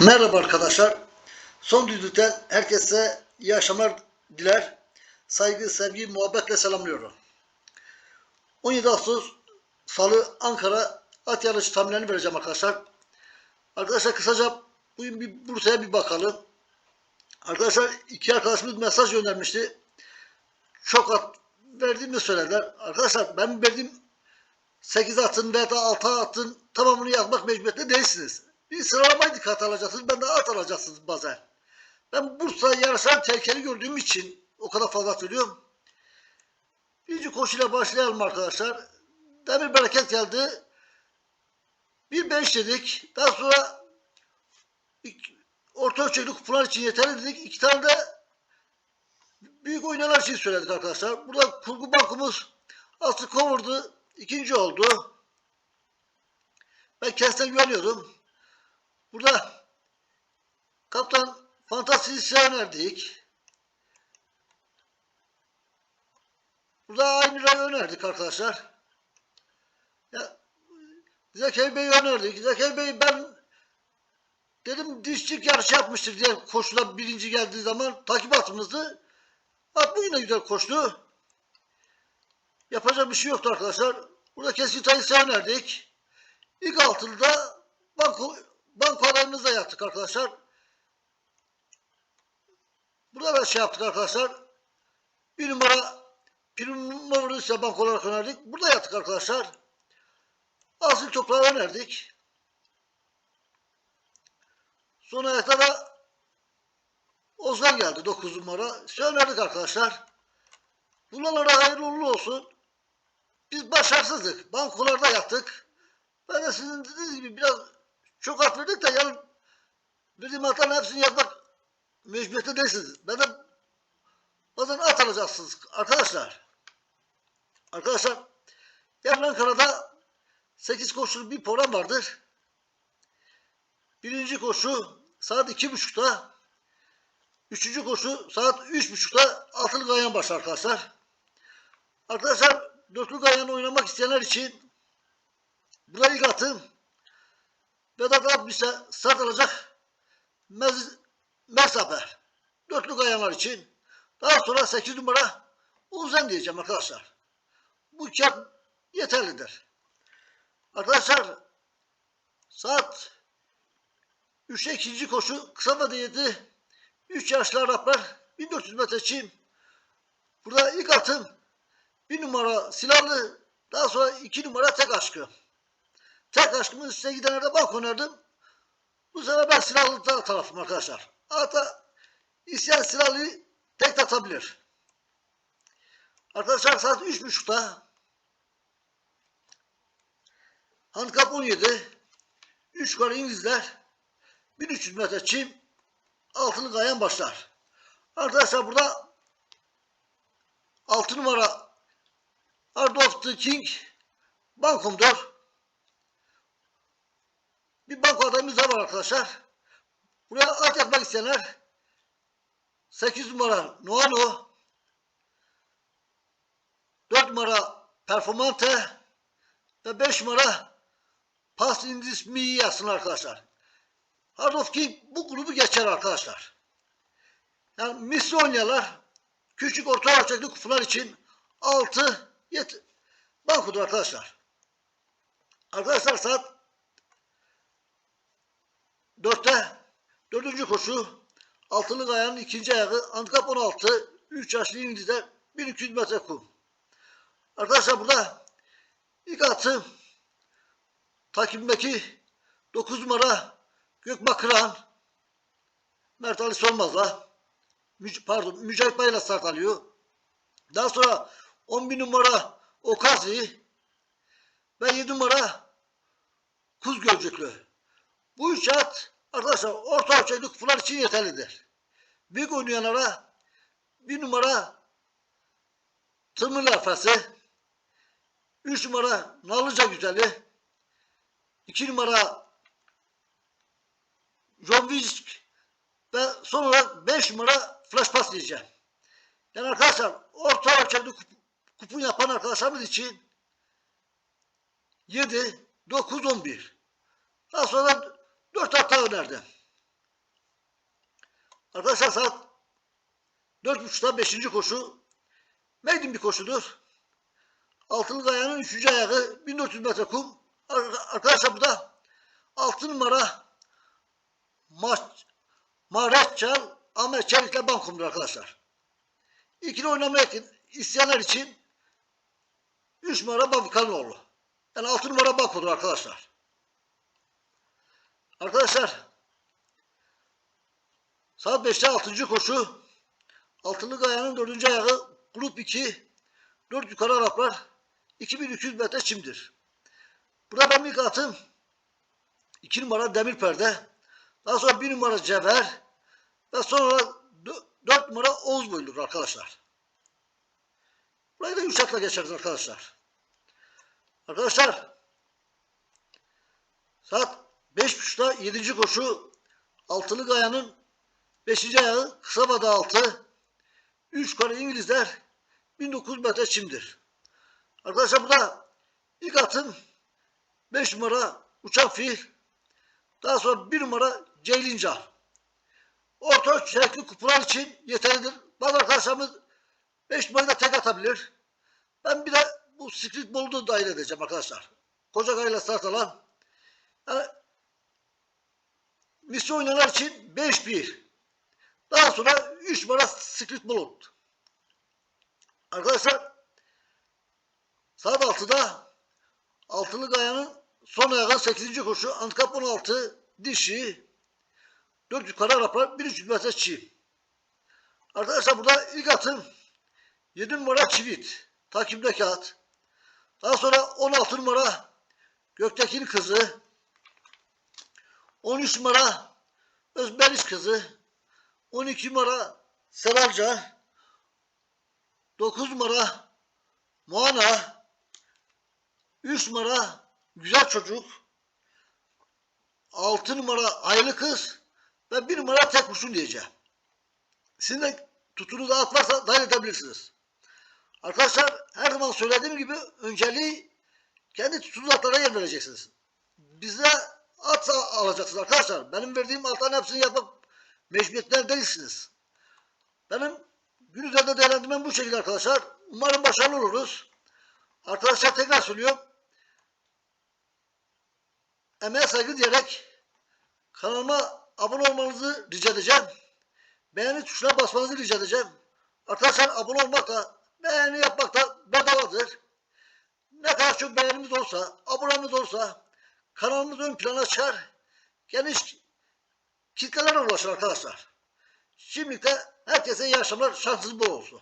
Merhaba arkadaşlar. Son düdükten herkese iyi akşamlar diler. Saygı, sevgi, muhabbetle selamlıyorum. 17 Ağustos Salı Ankara at yarışı tahminlerini vereceğim arkadaşlar. Arkadaşlar kısaca bugün bir Bursa'ya bir bakalım. Arkadaşlar iki arkadaşımız mesaj göndermişti. Çok at verdiğimi söylediler. Arkadaşlar ben verdiğim 8 atın veya da 6 atın tamamını yazmak mecburiyetinde değilsiniz. Bir sıralamayı dikkat alacaksınız. Ben de at alacaksınız bazen. Ben Bursa yarışan tehlikeli gördüğüm için o kadar fazla söylüyorum. Birinci koşuyla başlayalım arkadaşlar. Demir bereket geldi. Bir beş dedik. Daha sonra iki- orta ölçekli kupalar için yeterli dedik. İki tane de büyük oynanan için söyledik arkadaşlar. Burada kurgu bankumuz Aslı Kovurdu. ikinci oldu. Ben kendisine güveniyordum. Burada kaptan fantastisine önerdik. Burada aynı rayı önerdik arkadaşlar. Ya, Zekeri Bey'i önerdik. Zekeri Bey ben dedim dişçik yarışı yapmıştır diye koşuda birinci geldiği zaman takip atımızdı. At bugün de güzel koştu. Yapacak bir şey yoktu arkadaşlar. Burada kesin sayısı önerdik. İlk banko, banko adayımızla yaptık arkadaşlar. Burada da şey yaptık arkadaşlar. Bir numara prim numaralı ise banko olarak önerdik. Burada yaptık arkadaşlar. Asıl toprağı önerdik. Son ayakta da Ozan geldi 9 numara. Şey önerdik arkadaşlar. Bunlara hayırlı uğurlu olsun. Biz başarısızdık. Bankolarda yattık. Ben de sizin dediğiniz gibi biraz at verdik de yani verdiğim atların hepsini yazmak mecburiyette değilsiniz. Ben de bazen at alacaksınız arkadaşlar. Arkadaşlar yarın Ankara'da 8 koşulu bir program vardır. Birinci koşu saat iki buçukta. Üçüncü koşu saat üç buçukta altılı gayan başlar arkadaşlar. Arkadaşlar dörtlü gayan oynamak isteyenler için burada ilk atım Vedat Abdüs'e start alacak Mez, mesafe. Dörtlü gayanlar için. Daha sonra 8 numara Uzen diyeceğim arkadaşlar. Bu kağıt yeterlidir. Arkadaşlar saat 3'te ikinci koşu kısa vadeli 3 yaşlı Araplar 1400 metre çim. Burada ilk atım bir numara silahlı daha sonra iki numara tek aşkı. Tek aşkımın üstüne gidenlerde bak önerdim. Bu sefer ben silahlı tarafım arkadaşlar. Hatta isteyen silahlı tek atabilir. Arkadaşlar saat üç buçukta Handikap 17 3 kare İngilizler 1300 metre çim altılı gayan başlar. Arkadaşlar burada 6 numara Art of the King bankomdur. Bir banko adayımız daha var arkadaşlar. Buraya at yapmak isteyenler 8 numara Noano 4 numara Performante ve 5 numara Pass in this me yazsın arkadaşlar. Hard of King bu grubu geçer arkadaşlar. Yani misli oynayanlar küçük orta ölçekli kutular için 6 yet bankodur arkadaşlar. Arkadaşlar saat 4'te dördüncü koşu altılı gayanın ikinci ayağı handikap 16 3 yaşlı İngilizler 1200 metre kum. Arkadaşlar burada ilk atı takimdeki 9 numara Gökbakıran Mert Ali Solmaz'la pardon Mücahit Bay'la start alıyor. Daha sonra 11 numara Okazi ve 7 numara Kuz Gölcüklü. Bu üç at arkadaşlar orta ölçekli kutular için yeterlidir. Büyük oynayanlara bir numara Tırmırlı Efesi, üç numara Nalıca Güzeli, iki numara John Wisk ve son olarak 5 numara flash pass diyeceğim. Yani arkadaşlar orta ölçekli kup, kupon yapan arkadaşlarımız için 7, 9, 11. Daha sonra 4 hafta daha önerdim. Arkadaşlar saat 4.30'da 5. koşu maiden bir koşudur. Altılı Kaya'nın 3. ayağı 1400 metre kum. Ar- Arkadaşlar bu da 6 numara Maç Mahreççal Ahmet Çelik'le bankumdur arkadaşlar. İkili oynamaya isteyenler için 3 numara Babikalinoğlu. Yani 6 numara bankodur arkadaşlar. Arkadaşlar saat 5'te 6. koşu Altılı Kaya'nın 4. ayağı grup 2 4 yukarı Araplar 2200 metre çimdir. Burada ben ilk atım 2 numara demir perde. Daha sonra 1 numara cevher ve sonra 4 numara Oğuz boyludur arkadaşlar. Burayı da 3 atla geçeriz arkadaşlar. Arkadaşlar saat 5.30'da 7. koşu Altılı Kaya'nın 5. ayağı kısa vada altı 3 yukarı İngilizler 1900 metre çimdir. Arkadaşlar burada ilk atım 5 numara uçak fil. Daha sonra 1 numara ceylincar. Orta çelikli kupular için yeterlidir. Bazı arkadaşlarımız 5 numarayı da tek atabilir. Ben bir de bu street ball'u da dahil edeceğim arkadaşlar. Koca kayla start alan. Yani misli oynayanlar için 5-1. Daha sonra 3 numara street ball. Arkadaşlar saat 6'da Altılı Kaya'nın son ayağı 8. koşu handikap 16 dişi 4 yukarı Araplar 1300 metre çiğ. Arkadaşlar burada ilk atım 7 numara çivit takimdeki at. Daha sonra 16 numara Göktekin kızı 13 numara Özberiş kızı 12 numara Seralca 9 numara Moana 3 numara güzel çocuk 6 numara hayırlı kız ve 1 numara tek kurşun diyeceğim. Sizin de tutunuz at varsa dahil edebilirsiniz. Arkadaşlar her zaman söylediğim gibi önceliği kendi tutunuz atlara yer vereceksiniz. Bize at alacaksınız arkadaşlar. Benim verdiğim atların hepsini yapmak mecburiyetten değilsiniz. Benim gün üzerinde değerlendirmem bu şekilde arkadaşlar. Umarım başarılı oluruz. Arkadaşlar tekrar söylüyorum. Emeğe saygı diyerek kanalıma abone olmanızı rica edeceğim. Beğeni tuşuna basmanızı rica edeceğim. Arkadaşlar abone olmak da beğeni yapmak da bedavadır. Ne kadar çok beğenimiz olsa, abonemiz olsa kanalımız ön plana çıkar. Geniş kitlelere ulaşır arkadaşlar. Şimdilik de herkese iyi akşamlar, şansınız bol olsun.